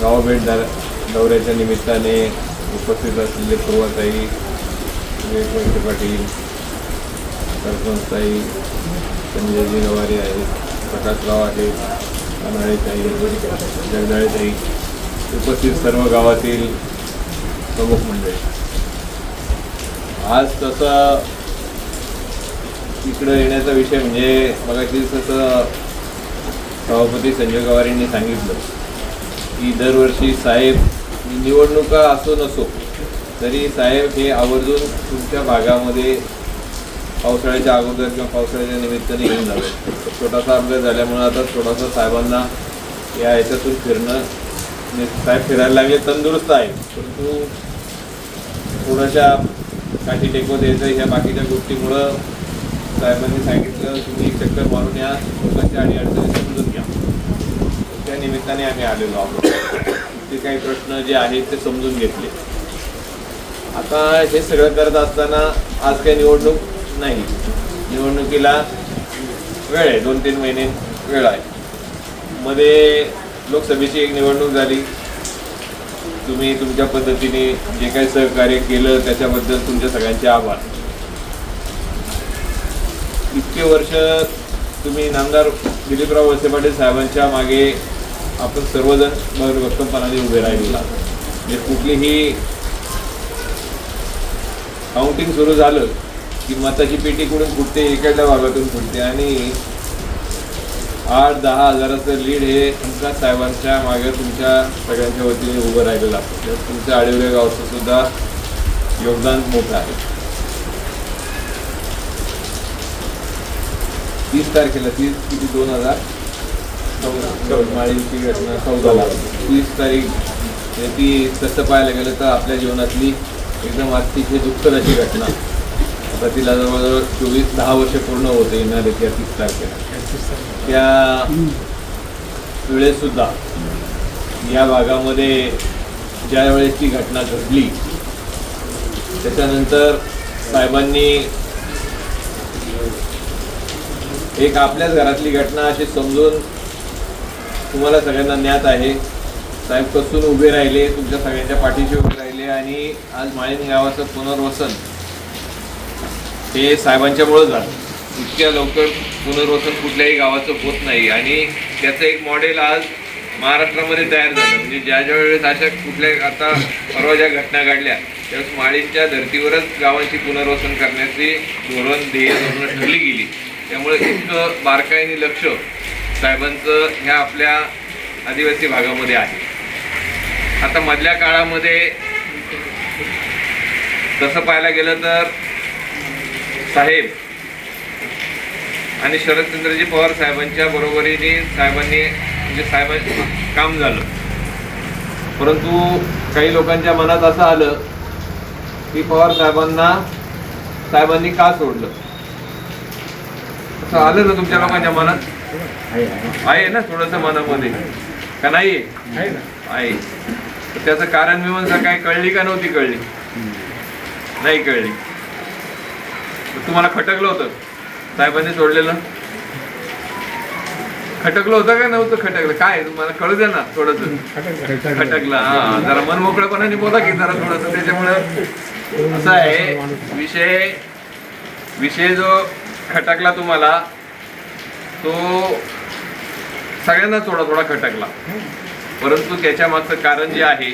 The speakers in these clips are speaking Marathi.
गावभेट दर दौऱ्याच्या निमित्ताने उपस्थित असलेले पूर्वताई विवेक वैद्य पाटील सरपंचताई संजयजी गवारी आहेत प्रकाशराव आहेत अनाळेताई जगदाळेताई उपस्थित सर्व गावातील प्रमुख मंडळी. आज तसं इकडं येण्याचा विषय म्हणजे मगाशी तसं सभापती संजय गवार यांनी सांगितलं. की दरवर्षी साहेब निवडणुका असो नसो तरी साहेब हे आवर्जून तुमच्या भागामध्ये पावसाळ्याच्या अगोदर किंवा पावसाळ्याच्या निमित्ताने येऊन जावे. छोटासा अपघात झाल्यामुळे आता थोडासा साहेबांना या ह्याच्यातून फिरणं म्हणजे साहेब फिरायला लागले तंदुरुस्त आहे. परंतु थोड्याशा काठी टेकवत द्यायचं ह्या बाकीच्या गोष्टीमुळं साहेबांनी सांगितलं तुम्ही एक चक्कर मारून या लोकांच्या आणि अडचणी निमित्ताने आम्ही आलेलो आहोत. ते काही प्रश्न जे आहेत ते समजून घेतले. आता हे सगळं करत असताना आज काही निवडणूक नाही. निवडणुकीला वेळ आहे दोन तीन महिने वेळ आहे. मध्ये लोकसभेची एक निवडणूक झाली. तुम्ही तुमच्या पद्धतीने जे काही सहकार्य केलं त्याच्याबद्दल तुमच्या सगळ्यांचे आभार. इतके वर्ष तुम्ही नामदार दिलीपराव वळसे पाटील साहेबांच्या मागे आपण सर्वजण भक्कमपणाने उभे राहिलेला. म्हणजे कुठलीही काउंटिंग सुरू झालं की मताची पेटी कुठून फुटते इकडल्या भागातून फुटते. आणि आठ दहा हजाराचं लीड हे तुमच्या साहेबांच्या मागे तुमच्या सगळ्यांच्या वतीने उभं राहिलेलं असतं तुमच्या आडिवले गावचं सुद्धा योगदान मोठं आहे. तीस तारखेला तीस किती दोन हजार चौदा घटना चौदाला तीस तारीख. ती तसं पाहायला गेलं तर आपल्या जीवनातली एकदम अतिशय दुःखद अशी घटना. आता तिला जवळजवळ चोवीस दहा वर्ष पूर्ण होते येणार त्या तीस तारखेला. त्या वेळेस सुद्धा या भागामध्ये ज्या वेळेस ती घटना घडली त्याच्यानंतर साहेबांनी एक आपल्याच घरातली घटना अशी समजून तुम्हाला सगळ्यांना ज्ञात आहे. साहेब कसून उभे राहिले तुमच्या सगळ्यांच्या पाठीशी उभे राहिले आणि आज माळीन गावाचं पुनर्वसन हे साहेबांच्यामुळं झालं. इतक्या लवकर पुनर्वसन कुठल्याही गावाचं होत नाही आणि त्याचं एक मॉडेल आज महाराष्ट्रामध्ये तयार झालं. म्हणजे ज्या ज्या वेळेस अशा कुठल्या आता परवा ज्या घटना घडल्या त्यावेळेस माळींच्या धर्तीवरच गावांची पुनर्वसन करण्याची धोरण ध्येय धोरणं ठरली गेली. त्यामुळे इतकं बारकाईने लक्ष साहेबांचं ह्या आपल्या आदिवासी भागामध्ये आहे. आता मधल्या काळामध्ये तसं पाहायला गेलं तर साहेब आणि शरदचंद्रजी पवार साहेबांच्या बरोबरीने साहेबांनी म्हणजे साहेबांचं काम झालं. परंतु काही लोकांच्या मनात असं आलं की पवार साहेबांना साहेबांनी का सोडलं? असं आलं ना तुमच्या लोकांच्या मनात? आहे ना थोडस मनामध्ये. का नाही आहे त्याचं कारण मीमांसा काय कळली का नव्हती कळली? नाही कळली. तुम्हाला खटकलं होतं? साहेबांनी सोडलेलं? खटकलं होतं का नव्हतं खटकलं? काय तुम्हाला कळू द्या ना थोडस. खटकलं. हा जरा मन मोकळेपणाने बोला की जरा थोडस त्याच्यामुळं असं आहे विषय विषय जो खटकला तुम्हाला तो सगळ्यांना थोडा थोडा खटकला. परंतु त्याच्या मागचं कारण जे आहे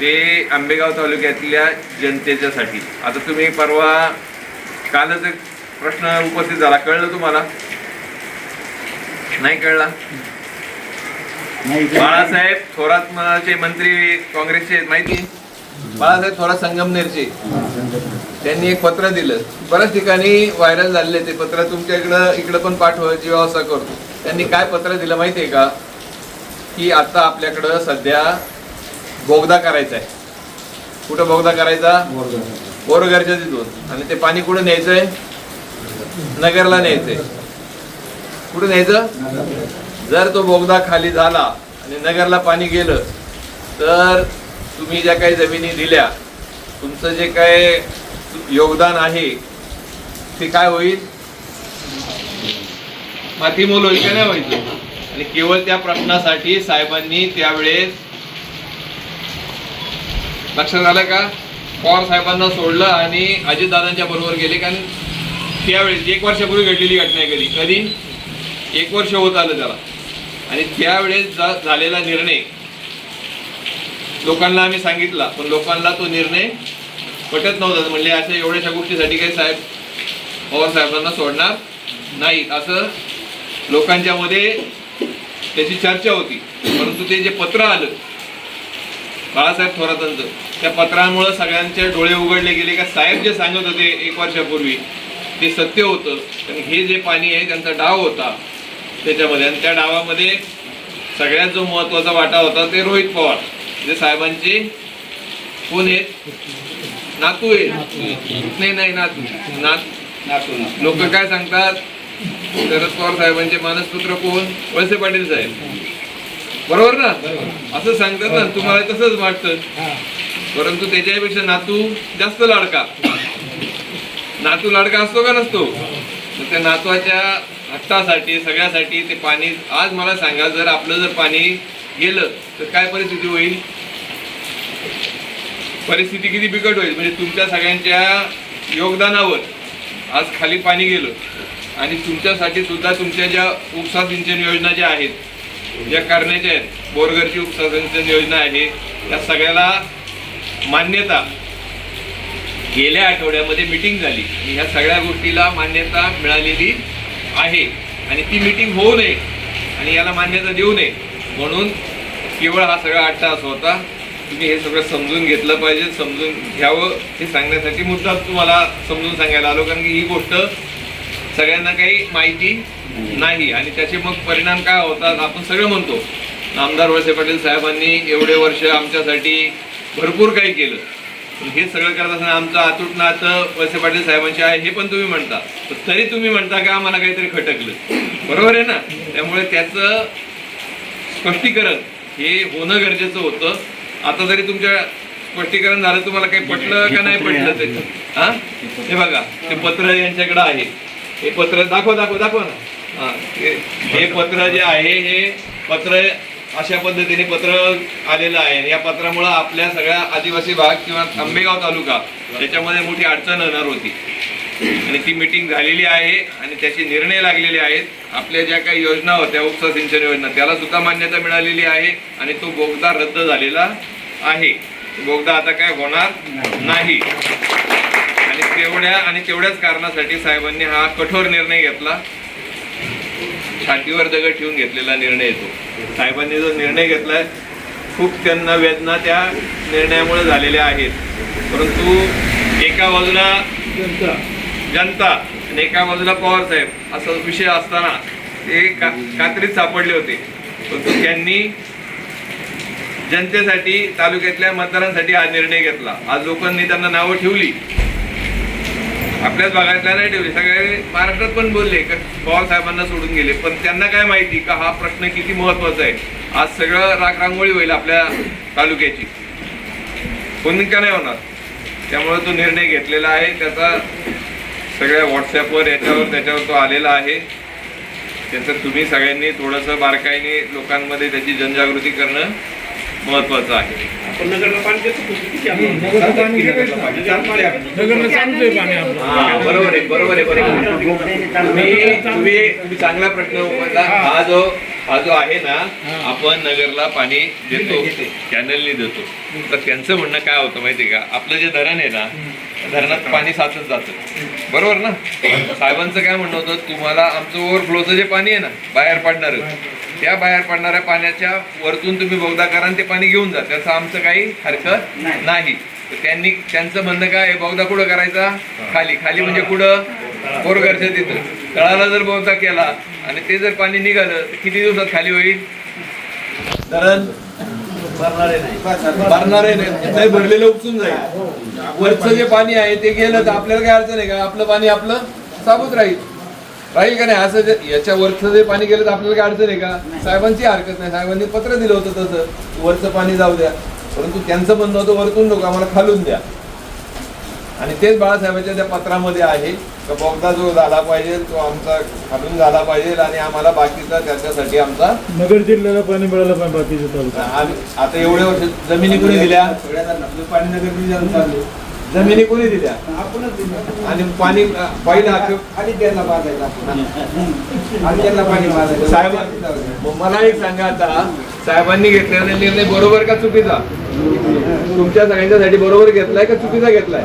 ते आंबेगाव तालुक्यातल्या जनतेच्यासाठी. आता तुम्ही परवा कालच एक प्रश्न उपस्थित झाला. कळलं तुम्हाला? नाही कळला? बाळासाहेब थोरातचे मंत्री काँग्रेसचे माहिती बाळासाहेब थोरात संगमनेरचे. त्यांनी एक पत्र दिलं. बऱ्याच ठिकाणी व्हायरल झालेले ते पत्र तुमच्या इकडं इकडं पण पाठवायची व्यवस्था करतो. त्यांनी काय पत्र दिलं माहितीये का? की आता आपल्याकडं सध्या बोगदा करायचा आहे. कुठं बोगदा करायचा? बोरगरच्या तिथून. आणि ते पाणी कुठं न्यायचंय? नगरला न्यायचंय. कुठं न्यायचं? जर तो बोगदा खाली झाला आणि नगरला पाणी गेलं तर तुम्ही ज्या काही जमिनी दिल्या तुमचं जे काय योगदान आहे ते काय होईल? मातीमोल होईल का नाही होईल आणि केवळ त्या प्रश्नासाठी साहेबांनी त्यावेळेस लक्षात आलं का? पवार साहेबांना सोडलं आणि अजितदादांच्या बरोबर गेले. कारण त्यावेळेस एक वर्षापूर्वी घडलेली घटना आहे कधी? कधी? एक वर्ष होत आलं त्याला. आणि त्यावेळेस झालेला निर्णय लोकांना आम्ही सांगितला पण लोकांना तो निर्णय पटत नव्हता. म्हणजे अशा एवढ्याशा गोष्टीसाठी काही साहेब पवार साहेबांना सोडणार नाहीत. असं लोकांच्या मध्ये त्याची चर्चा होती. परंतु ते जे पत्र आलं बाळासाहेब थोरातांचं त्या पत्रामुळं सगळ्यांचे डोळे उघडले गेले का? साहेब जे सांगत होते एक वर्षापूर्वी ते सत्य होतं. कारण हे जे पाणी आहे त्यांचा डाव होता त्याच्यामध्ये. आणि त्या डावामध्ये सगळ्यात जो महत्त्वाचा वाटा होता ते रोहित पवार. जे साहेबांचे कोण आहेत. नातू आहेत. नाही नाही नातू. नात लोक काय सांगतात? शरद पवार साहेबांचे मानसपुत्र कोण? वळसे पाटील साहेब. बरोबर ना? असं सांगतात ना तुम्हाला तसंच वाटतं. परंतु त्याच्यापेक्षा नातू जास्त लाडका. नातू लाडका असतो का नसतो? तर त्या नातवाच्या हट्टासाठी सगळ्यासाठी ते पाणी आज मला सांगा जर आपलं जर पाणी गेलं तर काय परिस्थिती होईल? परिस्थिती किती बिकट होईल? म्हणजे तुमच्या सगळ्यांच्या योगदानावर आज खाली पाणी गेलं. आणि तुमच्यासाठी सुद्धा तुमच्या ज्या उपसा सिंचन योजना ज्या आहेत ज्या करण्याच्या आहेत बोरघरची उपसा सिंचन योजना आहे त्या सगळ्याला मान्यता गेल्या आठवड्यामध्ये मिटिंग झाली. आणि ह्या सगळ्या गोष्टीला मान्यता मिळालेली आहे. आणि ती मिटिंग होऊ नये. आणि याला मान्यता देऊ नये. म्हणून केवळ हा सगळा आठ तास होता. तुम्ही हे सगळं समजून घेतलं पाहिजे समजून घ्यावं हे सांगण्यासाठी मुद्दा तुम्हाला समजून सांगायला आलो कारण की ही गोष्ट सगळ्यांना काही माहिती नाही आणि त्याचे मग परिणाम काय होतात आपण सगळं म्हणतो. आमदार वळसे पाटील साहेबांनी एवढे वर्ष आमच्यासाठी भरपूर काही केलं. हे सगळं करत असताना आमचं अतूट नातं वळसे पाटील साहेबांचे आहे हे पण तुम्ही म्हणता. तरी तुम्ही म्हणता का आम्हाला काहीतरी खटकलं? बरोबर आहे ना? त्यामुळे त्याचं स्पष्टीकरण हे होणं गरजेचं होतं. आता जरी तुमच्या स्पष्टीकरण झालं तुम्हाला काही पटलं का नाही पटलं ते हा? हे बघा ते पत्र यांच्याकडे आहे. हे पत्र दाखव दाखव दाखव ना. हा हे पत्र. जे आहे हे पत्र अशा पद्धतीने पत्र आलेलं आहे. या पत्रामुळं आपल्या सगळ्या आदिवासी भाग किंवा आंबेगाव तालुका त्याच्यामध्ये मोठी अडचण येणार होती. आणि ती मीटिंग झालेली आहे आणि त्याचे निर्णय लागलेले आहेत. आपल्या ज्या काही योजना होत्या उपसा सिंचन योजना त्याला सुद्धा मान्यता मिळालेली आहे आणि तो बोगदा रद्द झालेला आहे. बोगदा आता काय होणार नाही. आणि तेवढ्या आणि तेवढ्याच कारणासाठी साहेबांनी हा कठोर निर्णय घेतला. छातीवर दगड ठेवून घेतलेला निर्णय येतो साहेबांनी जो निर्णय घेतलाय खूप त्यांना वेदना त्या निर्णयामुळे झालेल्या आहेत. परंतु एका बाजूला जनता आणि एका बाजूला पवार साहेब असा विषय असताना ते का कात्रीत सापडले होते. परंतु त्यांनी जनतेसाठी तालुक्यातल्या मतदारांसाठी हा निर्णय घेतला. आज लोकांनी त्यांना नावं ठेवली. आपल्याच भागातल्या नाही ठेवली. सगळे महाराष्ट्रात पण बोलले का पवार साहेबांना सोडून गेले. पण त्यांना काय माहिती का हा प्रश्न किती महत्त्वाचा आहे? आज सगळं राख रांगोळी होईल आपल्या तालुक्याची. कोणी का नाही होणार? त्यामुळे तो निर्णय घेतलेला आहे. त्याचा सगळ्या व्हॉट्सअपवर याच्यावर त्याच्यावर तो आलेला आहे. त्याचं तुम्ही सगळ्यांनी थोडंसं बारकाईने लोकांमध्ये त्याची जनजागृती करणं महत्वाचं आहे. बरोबर आहे बरोबर आहे बरोबर चांगला प्रश्न. हा. जो हा जो आहे ना आपण नगरला पाणी देतो कॅनलनी देतो. तर त्यांचं म्हणणं काय होतं माहितीये का? आपलं जे धरण आहे ना धरणात पाणी साचत जातं. बरोबर ना? साहेबांचं काय म्हणणं होतं तुम्हाला आमचं ओव्हरफ्लोचं जे पाणी आहे ना बाहेर पडणार त्या बाहेर पडणाऱ्या पाण्याच्या वरतून तुम्ही बोगदा करा आणि ते पाणी घेऊन जा. त्याचं आमचं काही हरकत नाही. तर त्यांनी त्यांचं म्हणणं काय आहे, बोगदा कुठं करायचा? खाली. खाली म्हणजे कुठं? बोरगरच्या तिथं. तळाला जर बोगदा केला आणि ते जर पाणी निघालं तर किती दिवसात खाली होईल? धरण. भरणारे नाही. नाही. भरलेलं उपसून जाईल. वरचं जे पाणी आहे ते गेलं तर आपल्याला काय अडचण आहे का? आपलं पाणी आपलं साबूत राहील. राहील का नाही? असं जे याच्या वरचं जे पाणी गेलं तर आपल्याला काय अडचण आहे का? साहेबांची हरकत नाही. साहेबांनी पत्र दिलं होतं तसं. वरचं पाणी जाऊ द्या. परंतु त्यांचं म्हणणं होतं वरतून नको. आम्हाला खालून द्या. आणि तेच बाळासाहेबांच्या त्या पत्रामध्ये आहे का बोगदा जो झाला पाहिजे तो आमचा खालून झाला पाहिजे आणि आम्हाला बाकीचा त्याच्यासाठी आमचा नगर जिल्ह्याला पाणी मिळालं पाहिजे बाकीच्या तालुक्यात आम्ही आता एवढे वर्ष जमिनी कोणी दिल्या? पाणी नगर चालू जमिनी कोणी दिल्या? आपणच दिलं. आणि पाणी पहिलं आणि त्यांना बांधायचं आपण. आणि त्यांना पाणी साहेब मला एक सांगा आता. साहेबांनी घेतलेला निर्णय बरोबर का चुकीचा? तुमच्या सगळ्यांच्यासाठी बरोबर घेतलाय का चुकीचा घेतलाय?